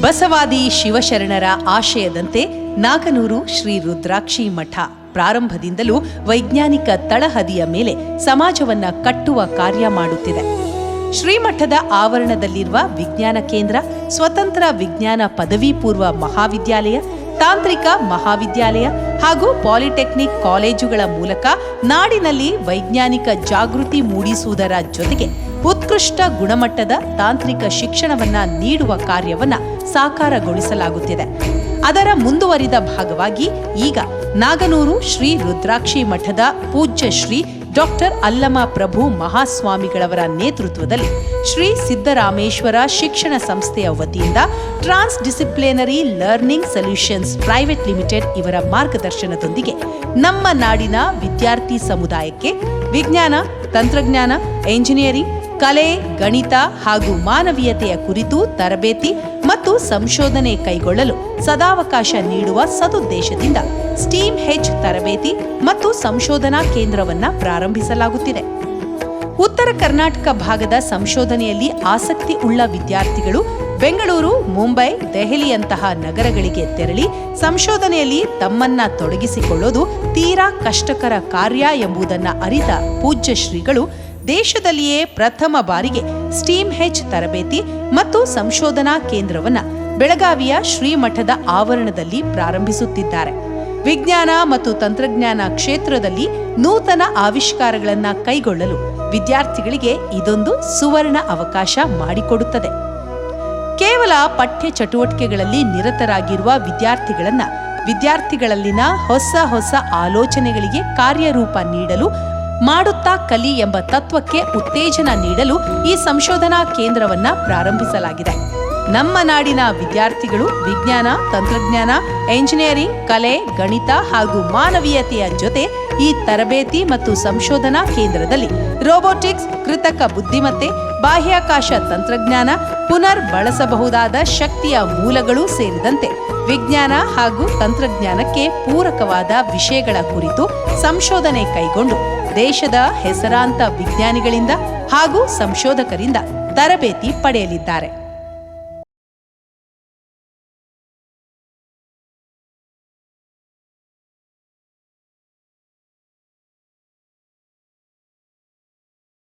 ಬಸವಾದಿ ಶಿವಶರಣರ ಆಶಯದಂತೆ ನಾಗನೂರು ಶ್ರೀ ರುದ್ರಾಕ್ಷಿ ಮಠ ಪ್ರಾರಂಭದಿಂದಲೂ ವೈಜ್ಞಾನಿಕ ತಳಹದಿಯ ಮೇಲೆ ಸಮಾಜವನ್ನ ಕಟ್ಟುವ ಕಾರ್ಯ ಮಾಡುತ್ತಿದೆ. ಶ್ರೀಮಠದ ಆವರಣದಲ್ಲಿರುವ ವಿಜ್ಞಾನ ಕೇಂದ್ರ, ಸ್ವತಂತ್ರ ವಿಜ್ಞಾನ ಪದವಿ ಪೂರ್ವ ಮಹಾವಿದ್ಯಾಲಯ, ತಾಂತ್ರಿಕ ಮಹಾವಿದ್ಯಾಲಯ ಹಾಗೂ ಪಾಲಿಟೆಕ್ನಿಕ್ ಕಾಲೇಜುಗಳ ಮೂಲಕ ನಾಡಿನಲ್ಲಿ ವೈಜ್ಞಾನಿಕ ಜಾಗೃತಿ ಮೂಡಿಸುವುದರ ಜೊತೆಗೆ ಉತ್ಕೃಷ್ಟ ಗುಣಮಟ್ಟದ ತಾಂತ್ರಿಕ ಶಿಕ್ಷಣವನ್ನ ನೀಡುವ ಕಾರ್ಯವನ್ನ ಸಾಕಾರಗೊಳಿಸಲಾಗುತ್ತಿದೆ. ಅದರ ಮುಂದುವರಿದ ಭಾಗವಾಗಿ ಈಗ ನಾಗನೂರು ಶ್ರೀ ರುದ್ರಾಕ್ಷಿ ಮಠದ ಪೂಜ್ಯ ಶ್ರೀ ಡಾಕ್ಟರ್ ಅಲ್ಲಮ ಪ್ರಭು ಮಹಾಸ್ವಾಮಿಗಳವರ ನೇತೃತ್ವದಲ್ಲಿ ಶ್ರೀ ಸಿದ್ದರಾಮೇಶ್ವರ ಶಿಕ್ಷಣ ಸಂಸ್ಥೆಯ ವತಿಯಿಂದ transdisciplinary learning solutions private limited ಇವರ ಮಾರ್ಗದರ್ಶನದೊಂದಿಗೆ ನಮ್ಮ ನಾಡಿನ ವಿದ್ಯಾರ್ಥಿ ಸಮುದಾಯಕ್ಕೆ ವಿಜ್ಞಾನ, ತಂತ್ರಜ್ಞಾನ, ಎಂಜಿನಿಯರಿಂಗ್ ಕಲೆ, ಗಣಿತ ಹಾಗೂ ಮಾನವೀಯತೆಯ ಕುರಿತು ತರಬೇತಿ ಮತ್ತು ಸಂಶೋಧನೆ ಕೈಗೊಳ್ಳಲು ಸದಾವಕಾಶ ನೀಡುವ ಸದುದ್ದೇಶದಿಂದ ಸ್ಟೀಮ್ ಹೆಚ್ ತರಬೇತಿ ಮತ್ತು ಸಂಶೋಧನಾ ಕೇಂದ್ರವನ್ನ ಪ್ರಾರಂಭಿಸಲಾಗುತ್ತಿದೆ. ಉತ್ತರ ಕರ್ನಾಟಕ ಭಾಗದ ಸಂಶೋಧನೆಯಲ್ಲಿ ಆಸಕ್ತಿ ಉಳ್ಳ ವಿದ್ಯಾರ್ಥಿಗಳು ಬೆಂಗಳೂರು, ಮುಂಬೈ, ದೆಹಲಿಯಂತಹ ನಗರಗಳಿಗೆ ತೆರಳಿ ಸಂಶೋಧನೆಯಲ್ಲಿ ತಮ್ಮನ್ನ ತೊಡಗಿಸಿಕೊಳ್ಳೋದು ತೀರಾ ಕಷ್ಟಕರ ಕಾರ್ಯ ಎಂಬುದನ್ನ ಅರಿತ ಪೂಜ್ಯ ಶ್ರೀಗಳು ದೇಶದಲ್ಲಿಯೇ ಪ್ರಥಮ ಬಾರಿಗೆ ಸ್ಟೀಮ್ ಹೆಚ್ ತರಬೇತಿ ಮತ್ತು ಸಂಶೋಧನಾ ಕೇಂದ್ರವನ್ನ ಬೆಳಗಾವಿಯ ಶ್ರೀಮಠದ ಆವರಣದಲ್ಲಿ ಪ್ರಾರಂಭಿಸುತ್ತಿದ್ದಾರೆ. ವಿಜ್ಞಾನ ಮತ್ತು ತಂತ್ರಜ್ಞಾನ ಕ್ಷೇತ್ರದಲ್ಲಿ ನೂತನ ಆವಿಷ್ಕಾರಗಳನ್ನ ಕೈಗೊಳ್ಳಲು ವಿದ್ಯಾರ್ಥಿಗಳಿಗೆ ಇದೊಂದು ಸುವರ್ಣ ಅವಕಾಶ ಮಾಡಿಕೊಡುತ್ತದೆ. ಕೇವಲ ಪಠ್ಯ ಚಟುವಟಿಕೆಗಳಲ್ಲಿ ನಿರತರಾಗಿರುವ ವಿದ್ಯಾರ್ಥಿಗಳನ್ನ ವಿದ್ಯಾರ್ಥಿಗಳಲ್ಲಿನ ಹೊಸ ಹೊಸ ಆಲೋಚನೆಗಳಿಗೆ ಕಾರ್ಯರೂಪ ನೀಡಲು ಮಾಡುತ್ತಾ ಕಲಿ ಎಂಬ ತತ್ವಕ್ಕೆ ಉತ್ತೇಜನ ನೀಡಲು ಈ ಸಂಶೋಧನಾ ಕೇಂದ್ರವನ್ನ ಪ್ರಾರಂಭಿಸಲಾಗಿದೆ. ನಮ್ಮ ನಾಡಿನ ವಿದ್ಯಾರ್ಥಿಗಳು ವಿಜ್ಞಾನ, ತಂತ್ರಜ್ಞಾನ, ಎಂಜಿನಿಯರಿಂಗ್, ಕಲೆ, ಗಣಿತ ಹಾಗೂ ಮಾನವೀಯತೆಯ ಜೊತೆ ಈ ತರಬೇತಿ ಮತ್ತು ಸಂಶೋಧನಾ ಕೇಂದ್ರದಲ್ಲಿ ರೋಬೋಟಿಕ್ಸ್, ಕೃತಕ ಬುದ್ಧಿಮತ್ತೆ, ಬಾಹ್ಯಾಕಾಶ ತಂತ್ರಜ್ಞಾನ ಪುನರ್ ಬಳಸಬಹುದಾದ ಶಕ್ತಿಯ ಮೂಲಗಳು ಸೇರಿದಂತೆ ವಿಜ್ಞಾನ ಹಾಗೂ ತಂತ್ರಜ್ಞಾನಕ್ಕೆ ಪೂರಕವಾದ ವಿಷಯಗಳ ಕುರಿತು ಸಂಶೋಧನೆ ಕೈಗೊಂಡು ದೇಶದ ಹೆಸರಾಂತ ವಿಜ್ಞಾನಿಗಳಿಂದ ಹಾಗೂ ಸಂಶೋಧಕರಿಂದ ತರಬೇತಿ ಪಡೆಯಲಿದ್ದಾರೆ.